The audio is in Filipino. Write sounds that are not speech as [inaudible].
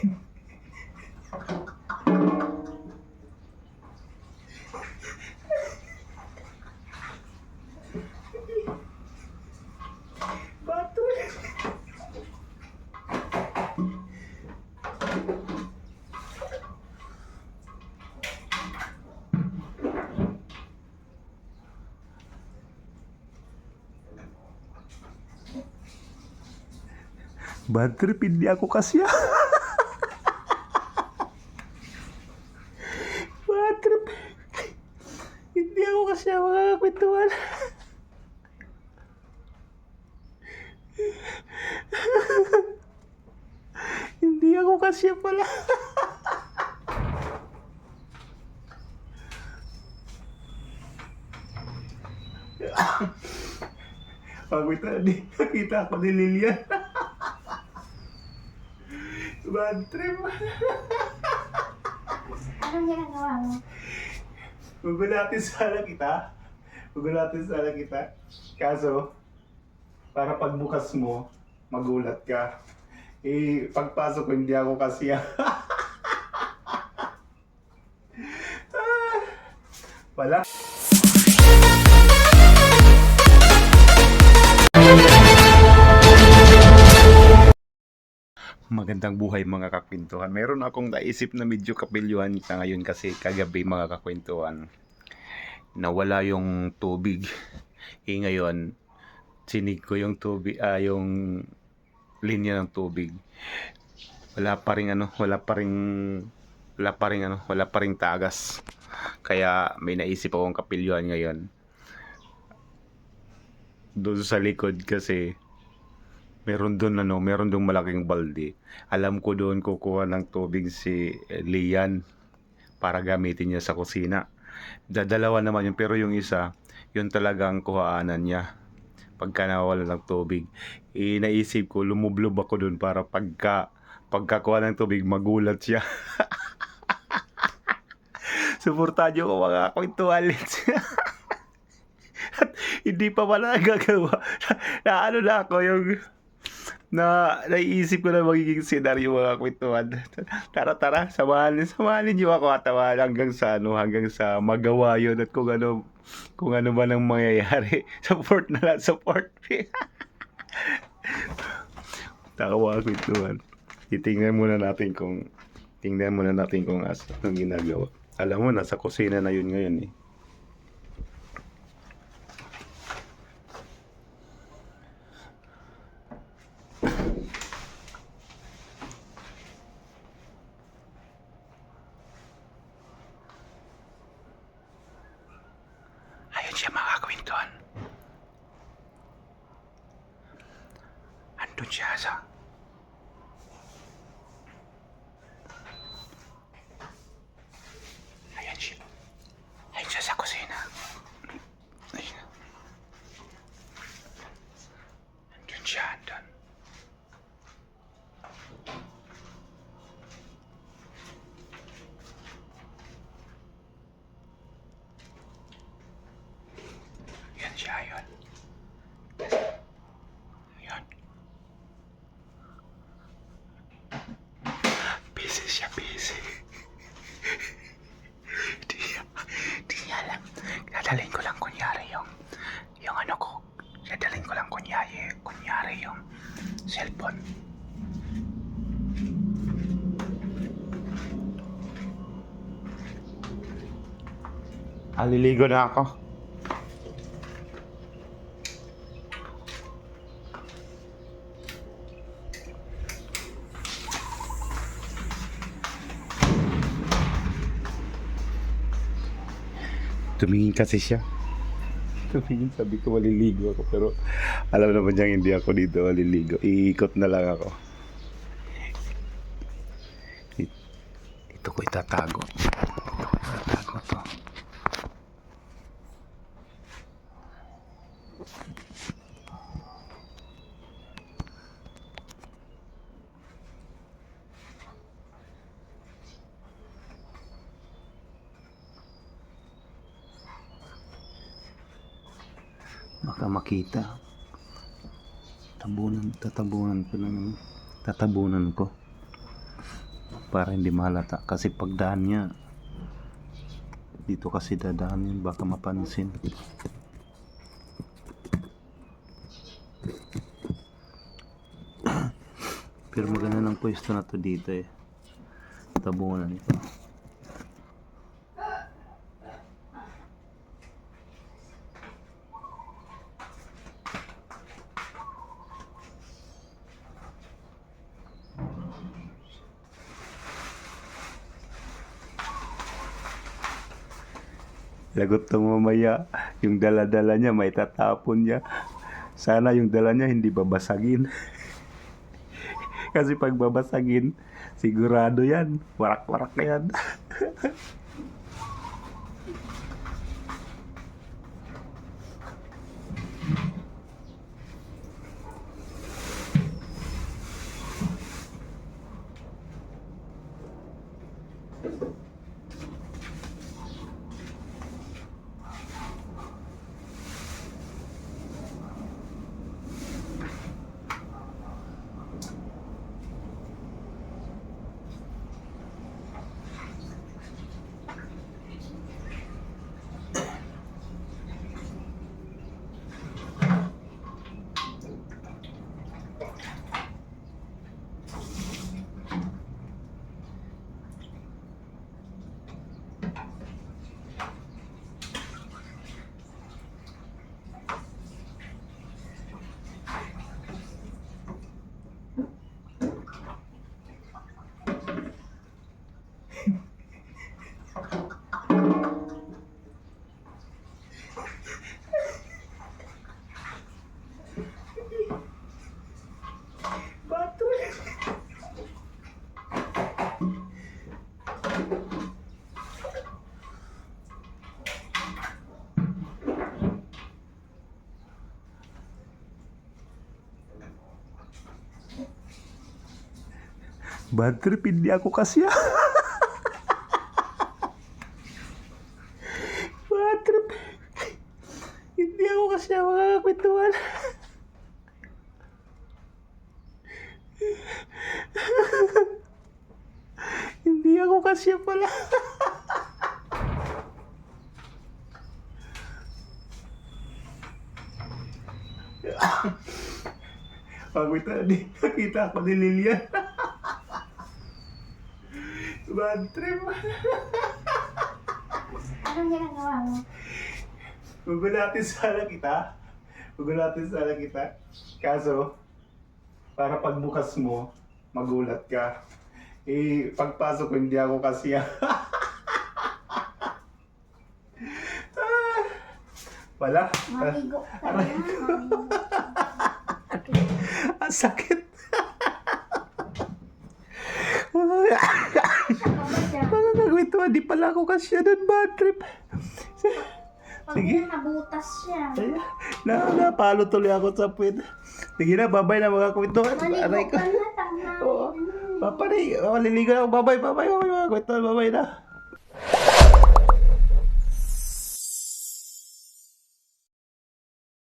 Bato. Bad trip, hindi ako kasya. Bad trip. Hindi ako kasya mga kakwentuhan. Hindi ako kasya pala. Pagod na, di nakita ako ni Lilian. Bad trip. Anong ginagawa mo? Gugulatin sana kita. Gugulatin sana kita. Kaso, para pagbukas mo, magulat ka. Eh, pagpasok ko, hindi ako kasi ah, [laughs] Wala. Magandang buhay mga kakwentuhan. Meron akong naisip na medyo kapilyuhan sa ngayon kasi kagabi mga kakwentuhan. Nawala yung tubig. Eh ngayon, sinig ko yung tubig, ah, yung linya ng tubig. Wala pa ring ano, wala pa ring wala pa ring ano, wala pa ring tagas. Kaya may naisip akong kapilyuhan ngayon. Doon sa likod kasi meron doon ano, meron doon malaking balde. Alam ko doon kukuha ng tubig si eh, Lian para gamitin niya sa kusina. Dadalawa naman yun, pero yung isa, yun talagang kuhaanan niya pagka nawala ng tubig. Eh, naisip ko, lumublob ako doon para pagka pagkakuha ng tubig, magulat siya. [laughs] Suportahan niyo ko mga kwentuhan [laughs] At hindi pa pala nagagawa. [laughs] na ano na ako yung na naiisip ko na magiging senaryo mga kwentuhan. [laughs] Tara tara, samahan, samahan niyo ako at hanggang sa ano, hanggang sa magawa yun at kung ano kung ano ba nang mangyayari. [laughs] Support na lang, support. [laughs] Tawa kwentuhan. Titingnan muna natin kung tingnan muna natin kung as anong ginagawa. Alam mo, nasa kusina na yun ngayon eh. Siya mga kwentuhan. Andun siya. Ayan siya. Ayun siya sa kusina. Ayun. Andun siya, andun. Yan siya, yun. Yun. Busy siya, busy. Di niya, di niya alam. Dadalhin ko lang kunyari yung, yung ano ko. Dadalhin ko lang kunyari, kunyari yung cellphone. Aliligo na ako. Tumingin kasi siya. Tumingin, sabi ko maliligo ako. Pero alam naman niya hindi ako dito maliligo. Iikot na lang ako. Ito ko. Itatago to. Baka makita. Tabunan, tatabunan ko yun. Tatabunan ko. para hindi mahalata kasi pagdaan niya dito kasi dadaan yun baka mapansin [coughs] pero maganda ng pwesto na to dito eh tabunan ito Lagot ng mamaya, yung dala-dala niya may tatapon niya. Sana yung dala niya hindi babasagin. [laughs] Kasi pag babasagin, sigurado yan. Warak-warak na yan. [laughs] Bad trip, hindi ako kasi [laughs] Bad trip. Hindi ako kasi mga kwentuhan. hindi ako kasi pala. [laughs] Ito, di nakita ako ni Lilian. [laughs] Bad trip. Anong ginagawa mo? Gugulatin sana kita. Gugulatin sana kita. Kaso, para pagbukas mo, magulat ka. Eh, pagpasok hindi ako kasi [laughs] Ah, Wala. Maligo ka na. Ang sakit. Mga gagawin to, di pala ako kasi doon bad trip. Pag Sige. nabutas siya. Ay, na, napalo tuloy ako sa puwet. Sige na, babay na mga. Maligo Aray ko. ka na. Tama. Oo. Paparay, oh, liligo na ako. Babay, babay, babay, mga kwentuhan. Babay na.